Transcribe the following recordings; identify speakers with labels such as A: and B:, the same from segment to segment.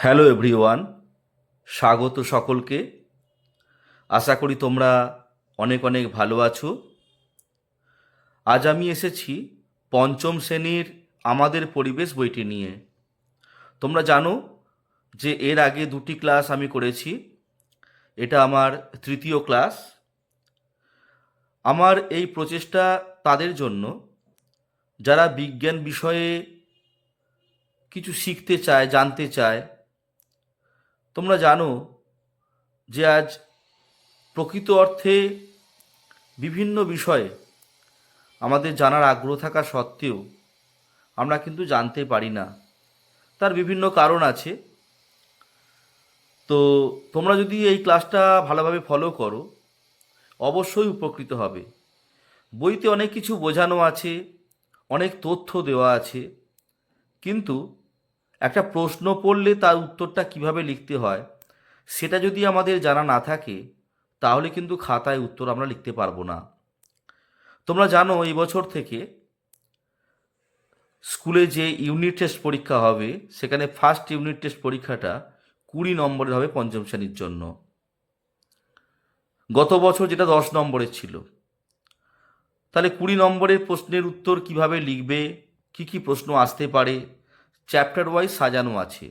A: Hello everyone, স্বাগত সকলকে। আশা করি তোমরা অনেক অনেক ভালো আছো। আজ আমি এসেছি পঞ্চম শ্রেণির আমাদের পরিবেশ বইটি নিয়ে। তোমরা জানো যে এর আগে দুটি ক্লাস আমি করেছি। এটা আমার তৃতীয় ক্লাস। আমার এই প্রচেষ্টা তাদের জন্য। যারা বিজ্ঞান বিষয়ে কিছু শিখতে চায়, জানতে চায় তোমরা জানো যে আজ প্রকৃত অর্থে বিভিন্ন বিষয়ে আমাদের জানার আগ্রহ থাকা সত্ত্বেও আমরা কিন্তু জানতে পারি না। তার বিভিন্ন কারণ আছে। তো তোমরা যদি এই ক্লাসটা ভালোভাবে ফলো করো, অবশ্যই উপকৃত হবে। বইতে অনেক কিছু বোঝানো আছে, অনেক তথ্য দেওয়া আছে, কিন্তু একটা প্রশ্ন পড়লে তার উত্তরটা কীভাবে লিখতে হয়, সেটা যদি আমাদের জানা না থাকে, তাহলে কিন্তু খাতায় উত্তর আমরা লিখতে পারব না। তোমরা জানো, এই বছর থেকে স্কুলে যে ইউনিট টেস্ট পরীক্ষা হবে, সেখানে ফার্স্ট ইউনিট টেস্ট পরীক্ষাটা কুড়ি নম্বরের হবে পঞ্চম শ্রেণির জন্য। গত বছর যেটা দশ নম্বরের ছিল, তাহলে কুড়ি নম্বরের প্রশ্নের উত্তর কীভাবে লিখবে, কি কি প্রশ্ন আসতে পারে চ্যাপ্টার ওয়াইজ সাজানো আছে।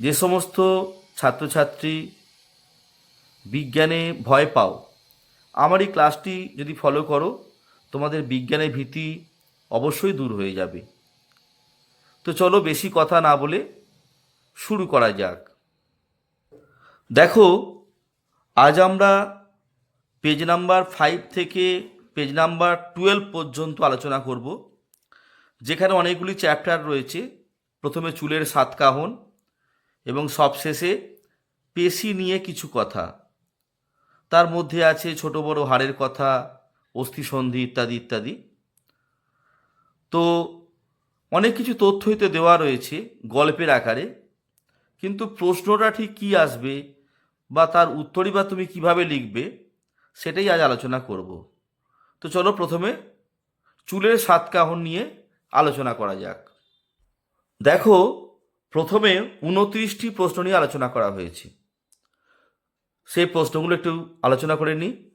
A: যে সমস্ত ছাত্রছাত্রী বিজ্ঞানে ভয় পাও আমার এই ক্লাসটি যদি ফলো করো, তোমাদের বিজ্ঞানের ভীতি অবশ্যই দূর হয়ে যাবে। তো চলো বেশি কথা না বলে শুরু করা যাক। দেখো, আজ আমরা পেজ নাম্বার ফাইভ থেকে পেজ নাম্বার টুয়েলভ পর্যন্ত আলোচনা করব। যেখানে অনেকগুলি চ্যাপ্টার রয়েছে। প্রথমে চুলের সাতকাহন এবং সবশেষে পেশি নিয়ে কিছু কথা। তার মধ্যে আছে ছোট বড় হাড়ের কথা অস্থিসন্ধি ইত্যাদি ইত্যাদি। তো অনেক কিছু তথ্যইতে দেওয়া রয়েছে গল্পের আকারে। কিন্তু প্রশ্নটা ঠিক কী আসবে বা তার উত্তরই বা তুমি কীভাবে লিখবে, সেটাই আজ আলোচনা করব। তো চলো প্রথমে চুলের সাতকাহন নিয়ে আলোচনা করা যাক। দেখো, প্রথমে উনত্রিশটি প্রশ্ন নিয়ে আলোচনা করা হয়েছে। সেই প্রশ্নগুলো একটু আলোচনা করে নিই।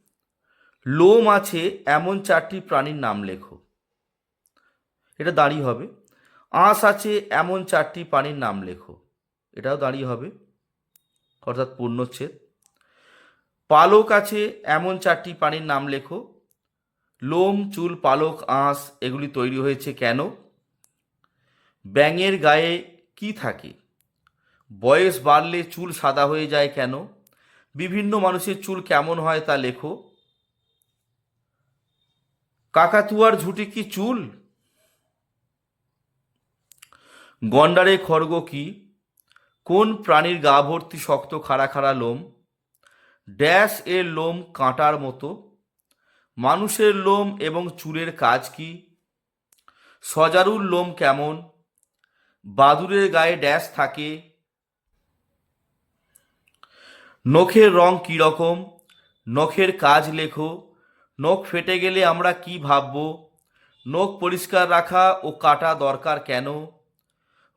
A: লোম আছে, এমন চারটি প্রাণীর নাম লেখো। এটা দাঁড়িয়ে হবে। আঁশ আছে, এমন চারটি প্রাণীর নাম লেখো। এটাও দাঁড়িয়ে হবে, অর্থাৎ পূর্ণচ্ছেদ। পালক আছে, এমন চারটি প্রাণীর নাম লেখো। লোম, চুল, পালক, আঁশ এগুলি তৈরি হয়েছে কেন? ব্যাঙের গায়ে কি থাকে? বয়স বাড়লে চুল সাদা হয়ে যায় কেন? বিভিন্ন মানুষের চুল কেমন হয় তা লেখো। কাকাতুয়ার ঝুঁটি কি চুল? গন্ডারে খড়গ কি? কোন প্রাণীর গা ভর্তি শক্ত খাড়া খাড়া লোম? ড্যাশ এর লোম কাঁটার মতো। মানুষের লোম এবং চুলের কাজ কি? সজারুর লোম কেমন? বাদুরের গায়ে ড্যাশ থাকে? নখের রং কী রকম নখের কাজ লেখো। নখ ফেটে গেলে আমরা কি ভাবব? নখ পরিষ্কার রাখা ও কাটা দরকার কেন?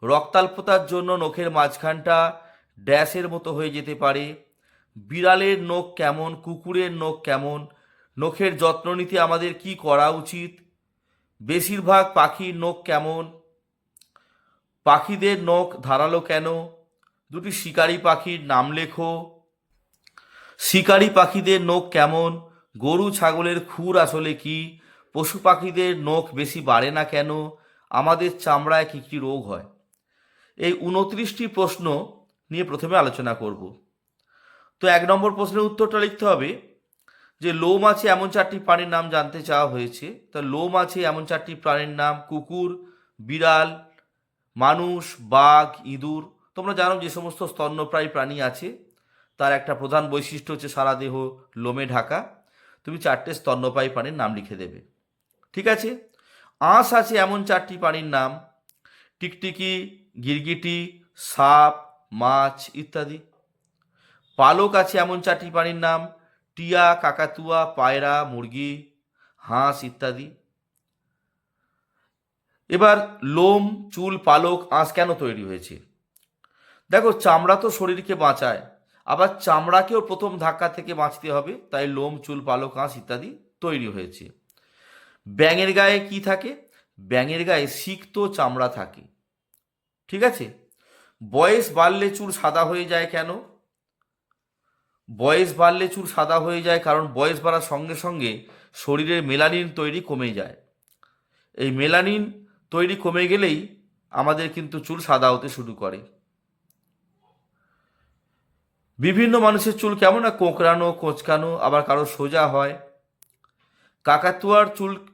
A: রক্তাল্পতার জন্য নখের মাঝখানটা ড্যাশের মতো হয়ে যেতে পারে। বিড়ালের নখ কেমন? কুকুরের নখ কেমন? নখের যত্ন নিতে আমাদের কি করা উচিত? বেশিরভাগ পাখির নখ কেমন? পাখিদের নখ ধারালো কেন? দুটি শিকারি পাখির নাম লেখো। শিকারি পাখিদের নখ কেমন? গরু ছাগলের খুর আসলে কি? পশু পাখিদের নখ বেশি বাড়ে না কেন? আমাদের চামড়ায় কী কী রোগ হয়? এই উনত্রিশটি প্রশ্ন নিয়ে প্রথমে আলোচনা করব। তো এক নম্বর প্রশ্নের উত্তরটা লিখতে হবে যে লোম আছে এমন চারটি প্রাণীর নাম জানতে চাওয়া হয়েছে। তা লোম আছে এমন চারটি প্রাণীর নাম কুকুর, বিড়াল, মানুষ, বাঘ, ইঁদুর। তোমরা জানো যে সমস্ত স্তন্যপ্রায়ী প্রাণী আছে। তার একটা প্রধান বৈশিষ্ট্য হচ্ছে সারা দেহ লোমে ঢাকা। তুমি চারটে স্তন্যপায়ী প্রাণীর নাম লিখে দেবে। ঠিক আছে? আঁশ আছে এমন চারটি প্রাণীর নাম। টিকটিকি, গিরগিটি, সাপ, মাছ ইত্যাদি। পালক আছে এমন চারটি প্রাণীর নাম। টিয়া, কাকাতুয়া, পায়রা, মুরগি, হাঁস ইত্যাদি। এবার লোম, চুল, পালক, আঁশ কেন তৈরি হয়েছে? দেখো, চামড়া তো শরীরকে বাঁচায়, আবার চামড়াকেও প্রথম ধাক্কা থেকে বাঁচতে হবে, তাই লোম, চুল, পালক, আঁশ ইত্যাদি তৈরি হয়েছে। ব্যাঙের গায়ে কি থাকে? ব্যাঙের গায়ে সিক্ত চামড়া থাকে। ঠিক আছে? বয়স বাড়লে চুল সাদা হয়ে যায় কেন? বয়স বাড়লে চুল সাদা হয়ে যায়, কারণ বয়স বাড়ার সঙ্গে সঙ্গে শরীরের মেলানিন তৈরি কমে যায়। এই মেলানিন তৈরি কমে গেলেই আমাদের কিন্তু চুল সাদা হতে শুরু করে। বিভিন্ন মানুষের চুল কেমন না কোঁকড়ানো, কোঁচকানো, আবার কারও সোজা হয়। কাকাতুয়ার চুল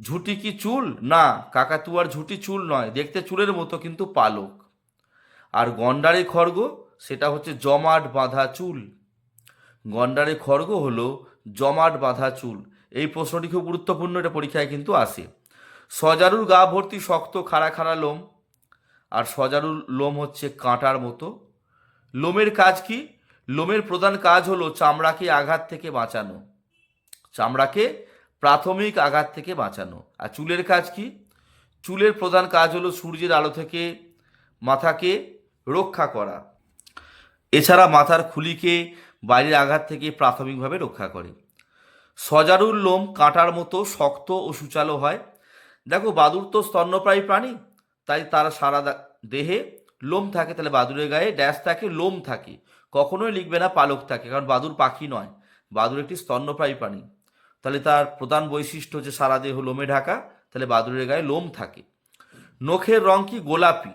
A: ঝুটি কি চুল? না, কাকাতুয়ার ঝুটি চুল নয়, দেখতে চুলের মতো কিন্তু পালক। আর গন্ডারে খড়গ, সেটা হচ্ছে জমাট বাঁধা চুল। গন্ডারে খড়গ হলো জমাট বাঁধা চুল। এই প্রশ্নটি খুব গুরুত্বপূর্ণ, এটা পরীক্ষায় কিন্তু আসে। সজারুর গা ভর্তি শক্ত খাড়া খাড়া লোম। আর সজারুর লোম হচ্ছে কাঁটার মতো। লোমের কাজ কি? লোমের প্রধান কাজ হলো চামড়াকে আঘাত থেকে বাঁচানো। চামড়াকে প্রাথমিক আঘাত থেকে বাঁচানো। আর চুলের কাজ কি? চুলের প্রধান কাজ হলো সূর্যের আলো থেকে মাথাকে রক্ষা করা। এছাড়া মাথার খুলিকে বাইরের আঘাত থেকে প্রাথমিকভাবে রক্ষা করে। সজারুর লোম কাঁটার মতো শক্ত ও সুচালো হয়। দেখো, বাদুর তো স্তন্যপ্রায়ী প্রাণী, তাই তার সারা দেহে লোম থাকে, তাহলে বাদুরের গায়ে ড্যাশ থাকে, লোম থাকে। কখনোই লিখবে না পালক থাকে, কারণ বাদুর পাখি নয়। বাদুর একটি স্তন্যপ্রায়ী প্রাণী। তাহলে তার প্রধান বৈশিষ্ট্য হচ্ছে সারা দেহ লোমে ঢাকা, তাহলে বাদুরের গায়ে লোম থাকে। নখের রং কি? গোলাপি।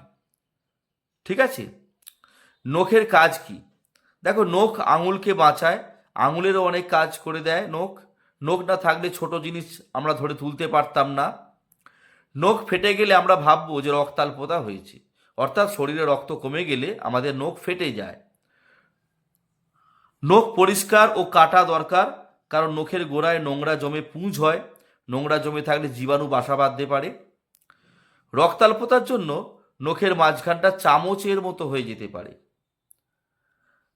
A: ঠিক আছে? নখের কাজ কি? দেখো, নখ আঙুলকে বাঁচায়, আঙুলেরও অনেক কাজ করে দেয় নখ। নখ না থাকলে ছোট জিনিস আমরা ধরে তুলতে পারতাম না। নখ ফেটে গেলে আমরা ভাববো যে রক্তাল্পতা হয়েছে। অর্থাৎ শরীরে রক্ত কমে গেলে আমাদের নখ ফেটে যায়। নখ পরিষ্কার ও কাটা দরকার, কারণ নখের গোড়ায় নোংরা জমে পুঁজ হয়। নোংরা জমে থাকলে জীবাণু বাসা বাঁধতে পারে। রক্তাল্পতার জন্য নখের মাঝখানটা চামচের মতো হয়ে যেতে পারে।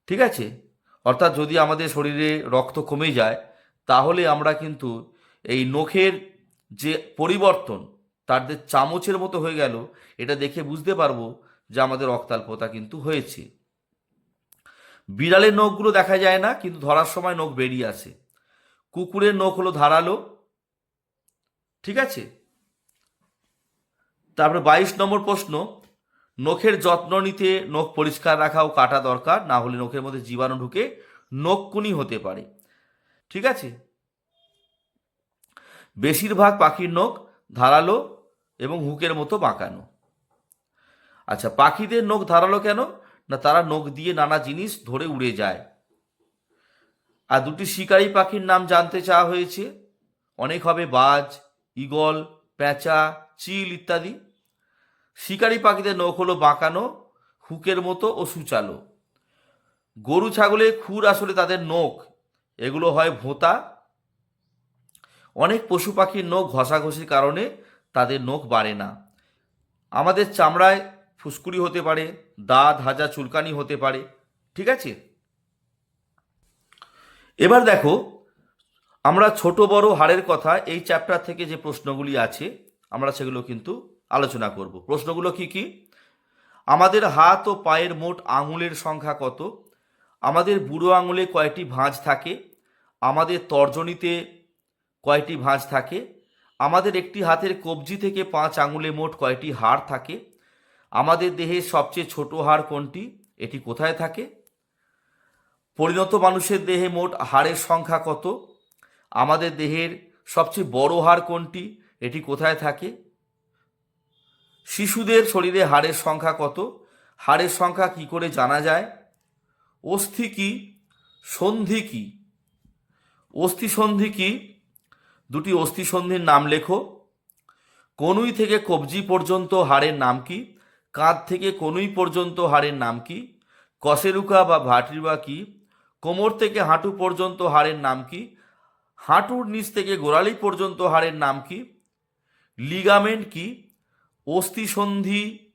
A: ঠিক আছে? অর্থাৎ যদি আমাদের শরীরে রক্ত কমে যায়, তাহলে আমরা কিন্তু এই নখের যে পরিবর্তন তাদের চামচের মতো হয়ে গেল, এটা দেখে বুঝতে পারব যে আমাদের রক্তাল্পতা কিন্তু হয়েছে। বিড়ালের নখগুলো দেখা যায় না, কিন্তু ধরার সময় নখ বেরিয়ে আসে। কুকুরের নখ হলো ধারালো, ঠিক আছে? তারপরে বাইশ নম্বর প্রশ্ন নখের যত্ন নিতে নখ পরিষ্কার রাখা ও কাটা দরকার, না হলে নখের মধ্যে জীবাণু ঢুকে নখকুনি হতে পারে। ঠিক আছে? বেশিরভাগ পাখির নখ ধারালো এবং হুকের মতো বাঁকানো। আচ্ছা পাখিদের নখ ধারালো কেন? না, তারা নখ দিয়ে নানা জিনিস ধরে উড়ে যায়। আর দুটি শিকারী পাখির নাম জানতে চাওয়া হয়েছে। অনেক হবে বাজ, ঈগল, প্যাঁচা, চিল ইত্যাদি। শিকারী পাখিদের নখ হলো বাঁকানো, হুকের মতো ও সুচালো। গরু, ছাগলের খুর আসলে তাদের নখ। এগুলো হয় ভোঁতা। অনেক পশু পাখির নখ ঘষাঘষির কারণে তাদের নখ বাড়ে না। আমাদের চামড়ায় ফুসকুড়ি হতে পারে দাঁত হাজা চুলকানি হতে পারে, ঠিক আছে? এবার দেখো, আমরা ছোট বড় হাড়ের কথা এই চ্যাপ্টার থেকে যে প্রশ্নগুলি আছে, আমরা সেগুলো কিন্তু আলোচনা করব। প্রশ্নগুলো কি কি? আমাদের হাত ও পায়ের মোট আঙুলের সংখ্যা কত? আমাদের বুড়ো আঙুলে কয়টি ভাঁজ থাকে? আমাদের তর্জনীতে কয়টি ভাঁজ থাকে? আমাদের একটি হাতের কবজি থেকে পাঁচ আঙুলে মোট কয়টি হাড় থাকে? আমাদের দেহের সবচেয়ে ছোট হাড় কোনটি? এটি কোথায় থাকে? পরিণত মানুষের দেহে মোট হাড়ের সংখ্যা কত? আমাদের দেহের সবচেয়ে বড় হাড় কোনটি? এটি কোথায় থাকে? শিশুদের শরীরে হাড়ের সংখ্যা কত? হাড়ের সংখ্যা কি করে জানা যায়? অস্থি কি? সন্ধি কি? অস্থি সন্ধি কি? দুটি অস্থি সন্ধির নাম লেখো। কনুই থেকে কবজি পর্যন্ত হাড়ের নাম কি? কাঁধ থেকে কনুই পর্যন্ত হাড়ের নাম কি? কশেরুকা বা ভাটিরবা কি? কোমর থেকে হাঁটু পর্যন্ত হাড়ের নাম কি? হাঁটুর নিচ থেকে গোড়ালি পর্যন্ত হাড়ের নাম কি? লিগামেন্ট কি? অস্থিসন্ধি,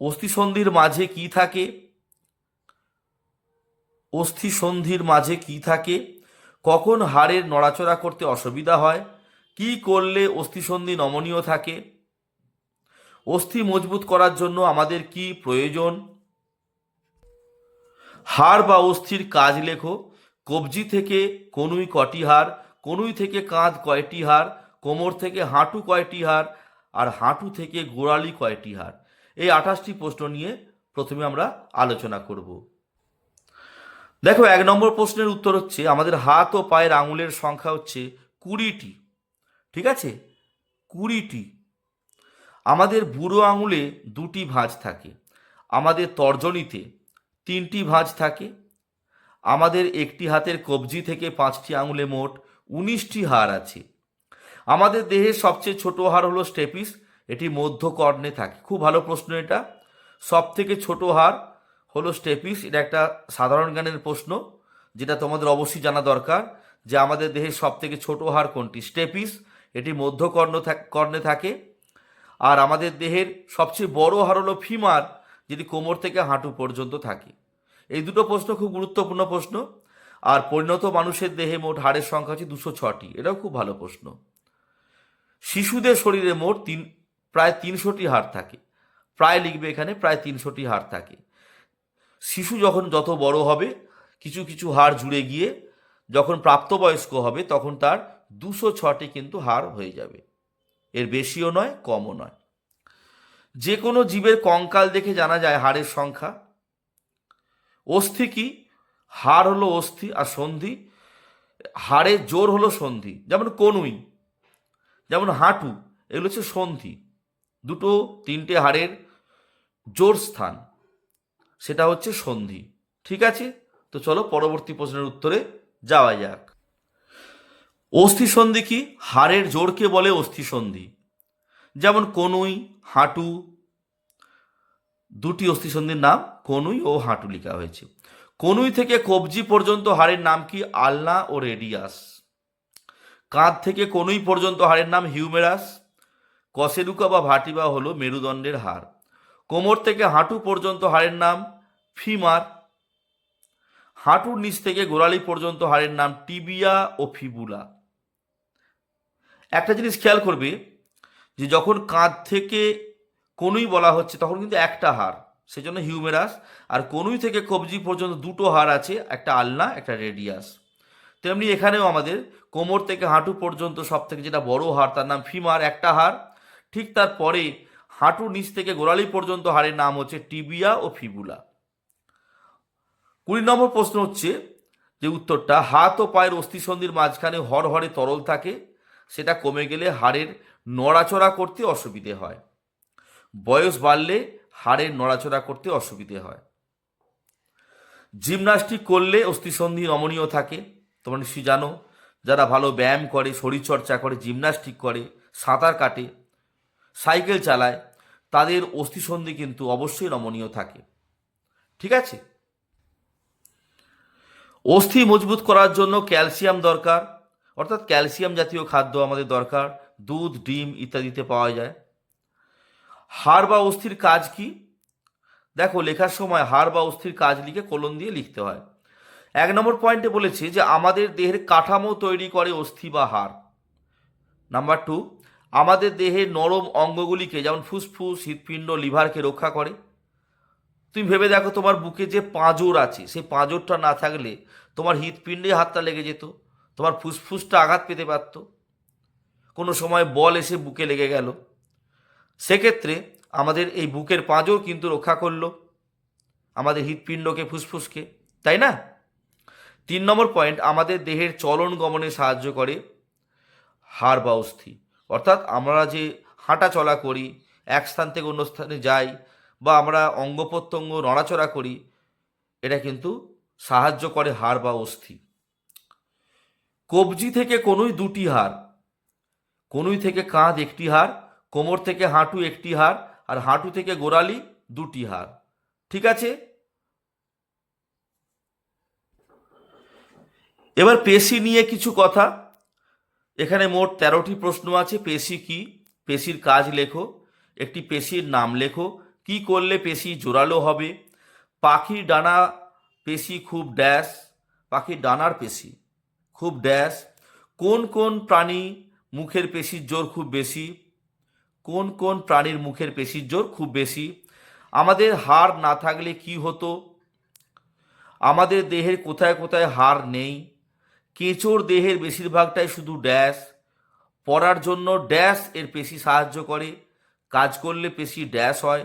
A: অস্থিসন্ধির মাঝে কি থাকে? অস্থিসন্ধির মাঝে কি থাকে? কখন হাড়ের নড়াচড়া করতে অসুবিধা হয়? কি করলে অস্থিসন্ধি নমনীয় থাকে? অস্থি মজবুত করার জন্য আমাদের কি প্রয়োজন? হাড় বা অস্থির কাজ লেখো। কবজি থেকে কনুই কটি হাড়, কনুই থেকে কাঁধ কয়টি হাড়, কোমর থেকে হাঁটু কয়টি হাড় আর হাঁটু থেকে গোড়ালি কয়টি হাড়? এই আঠাশটি প্রশ্ন নিয়ে প্রথমে আমরা আলোচনা করব। দেখো, এক নম্বর প্রশ্নের উত্তর হচ্ছে, আমাদের হাত ও পায়ের আঙুলের সংখ্যা হচ্ছে কুড়িটি। ঠিক আছে? কুড়িটি। আমাদের বুড়ো আঙুলে দুটি ভাঁজ থাকে। আমাদের তর্জনীতে তিনটি ভাঁজ থাকে। আমাদের একটি হাতের কবজি থেকে পাঁচটি আঙুলে মোট উনিশটি হাড় আছে। আমাদের দেহের সবচেয়ে ছোট হাড় হলো স্টেপিস এটি মধ্যকর্ণে থাকে। খুব ভালো প্রশ্ন এটা। সব থেকে ছোট হাড় হলো স্টেপিস এটা একটা সাধারণ জ্ঞানের প্রশ্ন, যেটা তোমাদের অবশ্যই জানা দরকার যে আমাদের দেহের সব থেকে ছোট হাড় কোনটি। স্টেপিস এটি মধ্যকর্ণ কর্ণে থাকে। আর আমাদের দেহের সবচেয়ে বড় হাড় হলো ফিমার, যেটি কোমর থেকে হাঁটু পর্যন্ত থাকে। এই দুটো প্রশ্ন খুব গুরুত্বপূর্ণ প্রশ্ন। আর পরিণত মানুষের দেহে মোট হাড়ের সংখ্যা হচ্ছে দুশো ছটি। এটাও খুব ভালো প্রশ্ন। শিশুদের শরীরে মোট তিন, প্রায় তিনশোটি হাড় থাকে। প্রায় লিখবে এখানে প্রায় তিনশোটি হাড় থাকে। শিশু যখন যত বড় হবে, কিছু কিছু হাড় জুড়ে গিয়ে যখন প্রাপ্তবয়স্ক হবে, তখন তার দুশো ছটি কিন্তু হাড় হয়ে যাবে। এর বেশিও নয়, কমও নয়। যে কোনো জীবের কঙ্কাল দেখে জানা যায় হাড়ের সংখ্যা। অস্থি কি? হাড় হলো অস্থি আর সন্ধি। হাড়ের জোর হলো সন্ধি। যেমন কনুই। যেমন হাঁটু, এগুলো হচ্ছে সন্ধি। দুটো তিনটে হাড়ের জোর স্থান, সেটা হচ্ছে সন্ধি। ঠিক আছে? তো চলো পরবর্তী প্রশ্নের উত্তরে যাওয়া যাক। অস্থি সন্ধি কি? হাড়ের জোরকে বলে অস্থি সন্ধি। যেমন কনুই, হাঁটু, দুটি অস্থিসন্ধির নাম কনুই ও হাঁটু লেখা হয়েছে। কনুই থেকে কবজি পর্যন্ত হাড়ের নাম কি? আলনা ও রেডিয়াস। কাঁধ থেকে কনুই পর্যন্ত হাড়ের নাম হিউমেরাস কসেরুকা বা ভাটিবা হলো মেরুদণ্ডের হাড়। কোমর থেকে হাঁটু পর্যন্ত হাড়ের নাম ফিমার, হাঁটুর নিচ থেকে গোড়ালি পর্যন্ত হাড়ের নাম টিবিয়া ও ফিবুলা। একটা জিনিস খেয়াল করবে, যে যখন কাঁধ থেকে কনুই বলা হচ্ছে, তখন কিন্তু একটা হাড়, সেজন্য হিউমেরাস, আর কনুই থেকে কবজি পর্যন্ত দুটো হাড় আছে, একটা আলনা, একটা রেডিয়াস। তেমনি এখানেও আমাদের কোমর থেকে হাঁটু পর্যন্ত সব থেকে যেটা বড় হাড়, তার নাম ফিমার একটা হাড়। ঠিক তারপরে হাঁটুর নিচ থেকে গোড়ালি পর্যন্ত হাড়ের নাম হচ্ছে টিবিয়া ও ফিবুলা। কুড়ি নম্বর প্রশ্ন হচ্ছে যে উত্তরটা, হাত ও পায়ের অস্থিসন্ধির মাঝখানে হরহরে তরল থাকে, সেটা কমে গেলে হাড়ের নড়াচড়া করতে অসুবিধে হয়। বয়স বাড়লে হাড়ের নড়াচড়া করতে অসুবিধে হয়। জিমনাস্টিক করলে অস্থিসন্ধি নমনীয় থাকে তোমরা নিশ্চয়ই জানো, যারা ভালো ব্যায়াম করে, শরীরচর্চা করে জিমনাস্টিক করে, সাঁতার কাটে, সাইকেল চালায়, তাদের অস্থিসন্ধি কিন্তু অবশ্যই নমনীয় থাকে। ঠিক আছে? অস্থি মজবুত করার জন্য ক্যালসিয়াম দরকার, অর্থাৎ ক্যালসিয়াম জাতীয় খাদ্য আমাদের দরকার, দুধ, ডিম ইত্যাদিতে পাওয়া যায়। হাড় বা অস্থির কাজ কি? দেখো, লেখার সময় হাড় বা অস্থির কাজ লিখে কলম দিয়ে লিখতে হয়। এক নম্বর পয়েন্টে বলেছে যে আমাদের দেহের কাঠামো তৈরি করে অস্থি বা হাড়। নাম্বার টু, আমাদের দেহের নরম অঙ্গগুলিকে যেমন ফুসফুস, হৃৎপিণ্ড, লিভারকে রক্ষা করে। তুমি ভেবে দেখো তোমার বুকে যে পাঁজর আছে, সেই পাঁজরটা না থাকলে তোমার হৃৎপিণ্ডে হাতটা লেগে যেত, তোমার ফুসফুসটা আঘাত পেতে পারত। কোনো সময় বল এসে বুকে লেগে গেল। সেক্ষেত্রে আমাদের এই বুকের পাঁজর কিন্তু রক্ষা করল, আমাদের হৃৎপিণ্ডকে, ফুসফুসকে, তাই না? তিন নম্বর পয়েন্ট আমাদের দেহের চলন গমনে সাহায্য করে হাড় বা অস্থি অর্থাৎ আমরা যে হাঁটা চলা করি, এক স্থান থেকে অন্য স্থানে যাই, বা আমরা অঙ্গ প্রত্যঙ্গ নড়াচড়া করি, এটা কিন্তু সাহায্য করে হাড় বা অস্থি কবজি থেকে কোনোই দুটি হাড়, কোনুই থেকে কাঁধ একটি হাড়, কোমর থেকে হাঁটু একটি হাড়, আর হাঁটু থেকে গোড়ালি দুটি হাড়। ঠিক আছে? এবার পেশি নিয়ে কিছু কথা। এখানে মোট তেরোটি প্রশ্ন আছে, পেশি কি? পেশির কাজ লেখো, একটি পেশির নাম লেখো, কি করলে পেশি জোরালো হবে? পাখির ডানা পেশি খুব ড্যাশ, পাখির ডানার পেশি খুব ড্যাশ। কোন কোন প্রাণী মুখের পেশির জোর খুব বেশি? কোন কোন প্রাণীর মুখের পেশির জোর খুব বেশি? আমাদের হাড় না থাকলে কি হতো? আমাদের দেহের কোথায় কোথায় হাড় নেই? কেঁচোর দেহের বেশিরভাগটাই শুধু ড্যাশ। পড়ার জন্য ড্যাশ এর পেশি সাহায্য করে। কাজ করলে পেশি ড্যাশ হয়।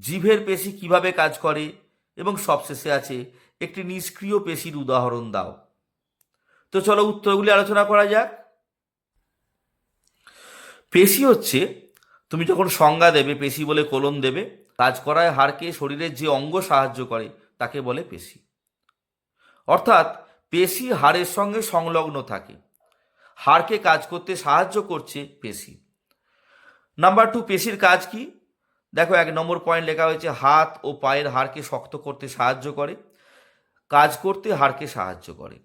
A: জিভের পেশি কীভাবে কাজ করে? এবং সবশেষে আছে, একটি নিষ্ক্রিয় পেশির উদাহরণ দাও। তো চলো উত্তরগুলি আলোচনা করা যাক। পেশি হচ্ছে, তুমি যখন সংজ্ঞা দেবে, পেশি বলে কোলন দেবে, কাজ করায় হাড়কে শরীরের যে অঙ্গ সাহায্য করে, তাকে বলে পেশি। অর্থাৎ পেশি হাড়ের সঙ্গে সংলগ্ন থাকে। হাড়কে কাজ করতে সাহায্য করছে পেশি। নাম্বার টু পেশির কাজ কি? দেখো, এক নম্বর পয়েন্ট লেখা হয়েছে, হাত ও পায়ের হাড়কে শক্ত করতে সাহায্য করে, কাজ করতে হাড়কে সাহায্য করে।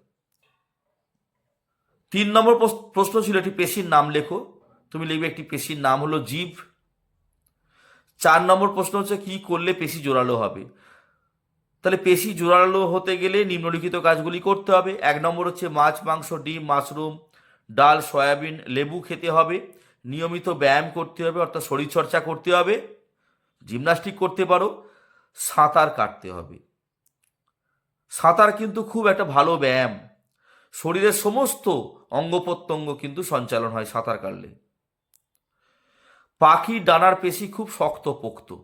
A: তিন নম্বর প্রশ- প্রশ্ন ছিল একটি পেশির নাম লেখো। তুমি লিখবে একটি পেশির নাম হলো জীব। চার নম্বর প্রশ্ন হচ্ছে, কি করলে পেশি জোরালো হবে? তাহলে পেশি জোরালো হতে গেলে নিম্নলিখিত কাজগুলি করতে হবে। এক নম্বর হচ্ছে মাছ, মাংস, ডিম, মাশরুম, ডাল, সয়াবিন, লেবু খেতে হবে। নিয়মিত ব্যায়াম করতে হবে, অর্থাৎ শরীরচর্চা করতে হবে, জিমনাস্টিক করতে পারো, সাঁতার কাটতে হবে। সাঁতার কিন্তু খুব একটা ভালো ব্যায়াম। শরীরের সমস্ত অঙ্গ প্রত্যঙ্গ কিন্তু সঞ্চালন হয় সাঁতার কাটলে। পাখির ডানার পেশি খুব শক্ত পোক্ত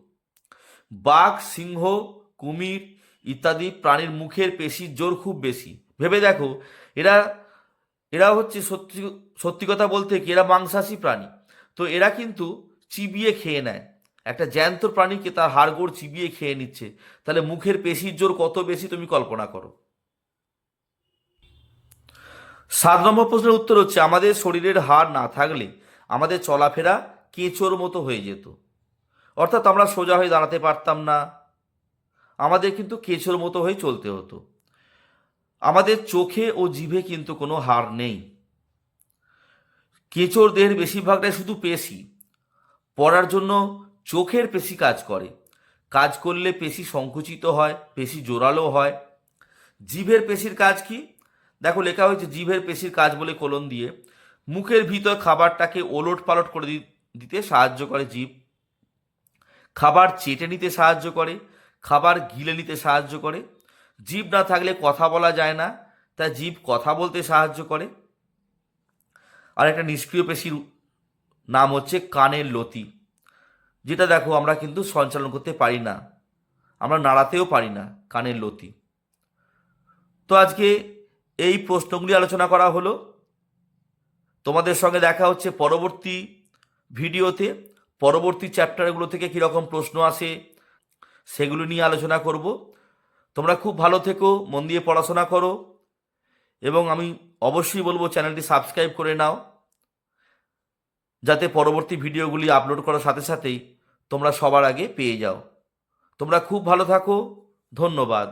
A: বাঘ, সিংহ, কুমির ইত্যাদি প্রাণীর মুখের পেশির জোর খুব বেশি। ভেবে দেখো, এরা এরা হচ্ছে সত্যি সত্যি কথা বলতে কি, এরা মাংসাশী প্রাণী। তো এরা কিন্তু চিবিয়ে খেয়ে নেয়। একটা জ্যান্ত প্রাণীকে তার হাড়গোড় চিবিয়ে খেয়ে নিচ্ছে। তাহলে মুখের পেশির জোর কত বেশি তুমি কল্পনা করো? সাত নম্বর প্রশ্নের উত্তর হচ্ছে, আমাদের শরীরের হাড় না থাকলে আমাদের চলাফেরা কেঁচোর মতো হয়ে যেত। অর্থাৎ আমরা সোজা হয়ে দাঁড়াতে পারতাম না। আমাদের কিন্তু কেঁচোর মতো হয়ে চলতে হতো। আমাদের চোখে ও জিভে কিন্তু কোনো হার নেই। কেঁচোর দেহের বেশিরভাগটাই শুধু পেশি। পড়ার জন্য চোখের পেশি কাজ করে। কাজ করলে পেশি সংকুচিত হয়, পেশি জোরালো হয়। জিভের পেশির কাজ কি? দেখো, লেখা হয়েছে জিভের পেশির কাজ বলে কোলন দিয়ে মুখের ভিতর খাবারটাকে ওলট পালট করে দিতে সাহায্য করে জিভ। খাবার চেটে নিতে সাহায্য করে। খাবার গিলে নিতে সাহায্য করে। জীব না থাকলে কথা বলা যায় না তাই জীব কথা বলতে সাহায্য করে। আর একটা নিষ্ক্রিয় পেশির নাম হচ্ছে কানের লতি। যেটা দেখো আমরা কিন্তু সঞ্চালন করতে পারি না। আমরা নাড়াতেও পারি না কানের লতি। তো আজকে এই প্রশ্নগুলি আলোচনা করা হলো। তোমাদের সঙ্গে দেখা হচ্ছে পরবর্তী ভিডিওতে। পরবর্তী চ্যাপ্টারগুলো থেকে কীরকম প্রশ্ন আসে সেগুলো নিয়ে আলোচনা করব। তোমরা খুব ভালো থেকো, মন দিয়ে পড়াশোনা করো। এবং আমি অবশ্যই বলব চ্যানেলটি সাবস্ক্রাইব করে নাও, যাতে পরবর্তী ভিডিওগুলি আপলোড করার সাথে সাথেই তোমরা সবার আগে পেয়ে যাও। তোমরা খুব ভালো থাকো, ধন্যবাদ।